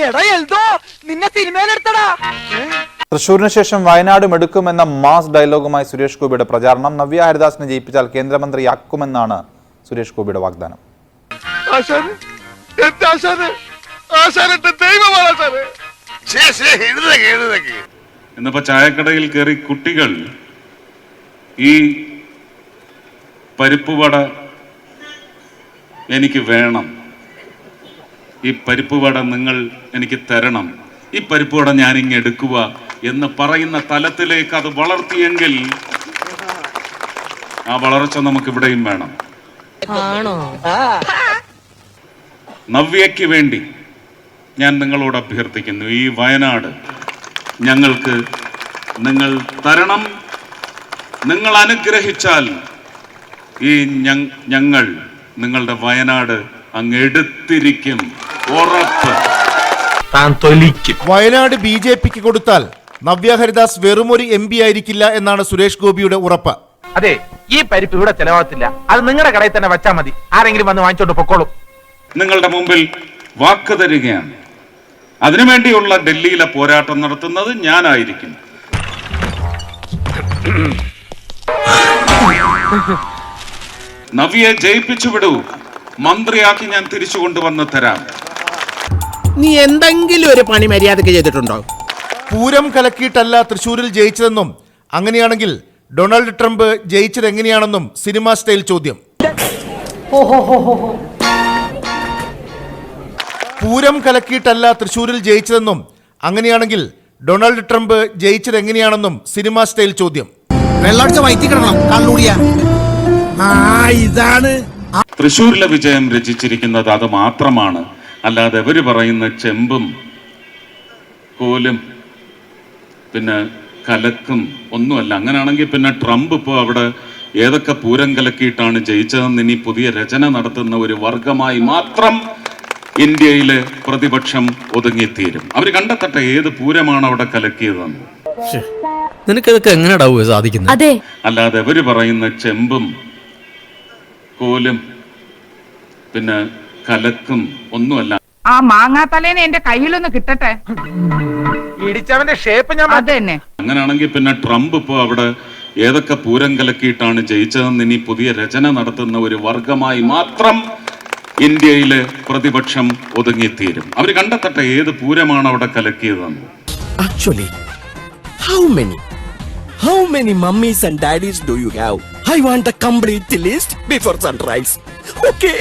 എടാ എൽദോ നിന്നെ സിനിമയിലെടുത്തടാ. തൃശൂരിന് ശേഷം വയനാടും എടുക്കുമെന്ന മാസ് ഡയലോഗുമായി സുരേഷ് ഗോപിയുടെ പ്രചാരണം. നവ്യ ഹരിദാസിനെ ജയിപ്പിച്ചാൽ കേന്ദ്രമന്ത്രിയാക്കുമെന്നാണ് സുരേഷ് ഗോപിയുടെ വാഗ്ദാനം. എഴുതക്ക് ചായക്കടയിൽ കയറി കുട്ടികൾ ഈ പരിപ്പുവട എനിക്ക് വേണം. ഈ പരിപ്പ് വട നിങ്ങൾ എനിക്ക് തരണം. ഈ പരിപ്പ് വട ഞാൻ ഇങ്ങ് എടുക്കുക എന്ന് പറയുന്ന തലത്തിലേക്ക് അത് വളർത്തിയെങ്കിൽ ആ വളർച്ച നമുക്ക് ഇവിടെയും വേണം നവ്യയ്ക്ക് വേണ്ടി ഞാൻ നിങ്ങളോട് അഭ്യർത്ഥിക്കുന്നു. ഈ വയനാട് ഞങ്ങൾക്ക് നിങ്ങൾ തരണം. നിങ്ങൾ അനുഗ്രഹിച്ചാൽ ഈ ഞങ്ങൾ നിങ്ങളുടെ വയനാട് അങ്ങ് എടുത്തിരിക്കും. ഉറപ്പ്. താൻ തൊലിക്കും വയനാട് ബി ജെ പിക്ക് കൊടുത്താൽ നവ്യ ഹരിദാസ് വെറുമൊരു എം പി ആയിരിക്കില്ല എന്നാണ് സുരേഷ് ഗോപിയുടെ ഉറപ്പ്. അതെ ഈ പരിപ്പ് ഇവിടെ ചെലവാകത്തില്ല. അത് നിങ്ങളുടെ കടയിൽ തന്നെ വെച്ചാൽ മതി. ആരെങ്കിലും വന്ന് വാങ്ങിച്ചോണ്ട് പൊക്കോളും. നിങ്ങളുടെ മുമ്പിൽ വാക്ക് തരികയാണ്. അതിനുവേണ്ടിയുള്ള ഡൽഹിയിലെ പോരാട്ടം നടത്തുന്നത് ഞാനായിരിക്കും. നവിയെ ജയിപ്പിച്ചു വിടൂ. മന്ത്രിയാക്കി ഞാൻ തിരിച്ചു കൊണ്ടുവന്ന് തരാം. നീ എന്തെങ്കിലും ഒരു പണി മര്യാദയ്ക്ക് ചെയ്തിട്ടുണ്ടോ? പൂരം കലക്കിയിട്ടല്ല തൃശ്ശൂരിൽ ജയിച്ചതെന്നും അങ്ങനെയാണെങ്കിൽ ഡൊണാൾഡ് ട്രംപ് ജയിച്ചത് എങ്ങനെയാണെന്നും സിനിമ സ്റ്റൈൽ ചോദ്യം. പൂരം കലക്കിയിട്ടല്ല തൃശ്ശൂരിൽ ജയിച്ചതെന്നും അങ്ങനെയാണെങ്കിൽ ഡൊണാൾഡ് ട്രംപ് ജയിച്ചത് എങ്ങനെയാണെന്നും സിനിമ സ്റ്റൈൽ ചോദ്യം. വെള്ളമടിച്ച വയറ്റി കിടക്കണം കള്ളൂടിയ. ആ ഇതാണ് തൃശൂരിലെ വിജയം രചിച്ചിരിക്കുന്നത് അത് മാത്രമാണ്. അല്ലാതെ ഇവർ പറയുന്ന ചെമ്പും കോലും പിന്നെ കലക്കും ഒന്നുമല്ല. അങ്ങനെയാണെങ്കിൽ പിന്നെ ട്രംപ് ഇപ്പോൾ അവിടെ ഏതൊക്കെ പൂരം കലക്കിയിട്ടാണ് ജയിച്ചതെന്ന് ഇനി പുതിയ രചന നടത്തുന്ന ഒരു വർഗമായി മാത്രം ഇന്ത്യയിലെ പ്രതിപക്ഷം ഒതുങ്ങിത്തീരും. അവർ കണ്ടെത്തട്ടെ ഏത് പൂരമാണ് അവിടെ കലക്കിയതെന്ന്. നിനക്കതൊക്കെ എങ്ങനെയാടാവുക സാധിക്കുന്നത് അതെ. അല്ലാതെ ഇവർ പറയുന്ന ചെമ്പും കോലും പിന്നെ കലക്കും ഒന്നുമല്ല. ആ മാങ്ങാത്തലേനെ എന്റെ കയ്യിലൊന്ന് കിട്ടട്ടെ? ഇടിച്ചവന്റെ ഷേപ്പ് ഞാൻ അത് തന്നെ അങ്ങനെയാണെങ്കിൽ പിന്നെ ട്രംപ് ഇപ്പോൾ അവിടെ ഏതൊക്കെ പൂരം കലക്കിയിട്ടാണ് ജയിച്ചതെന്ന് ഇനി പുതിയ രചന നടത്തുന്ന ഒരു വർഗമായി മാത്രം ഇന്ത്യയിലെ പ്രതിപക്ഷം ഒതുങ്ങിത്തീരും. അവർ കണ്ടെത്തട്ടെ ഏത് പൂരമാണ് അവിടെ കലക്കിയതെന്ന്. Actually how many how many mummies and daddies do you have I want the complete list before sunrise okay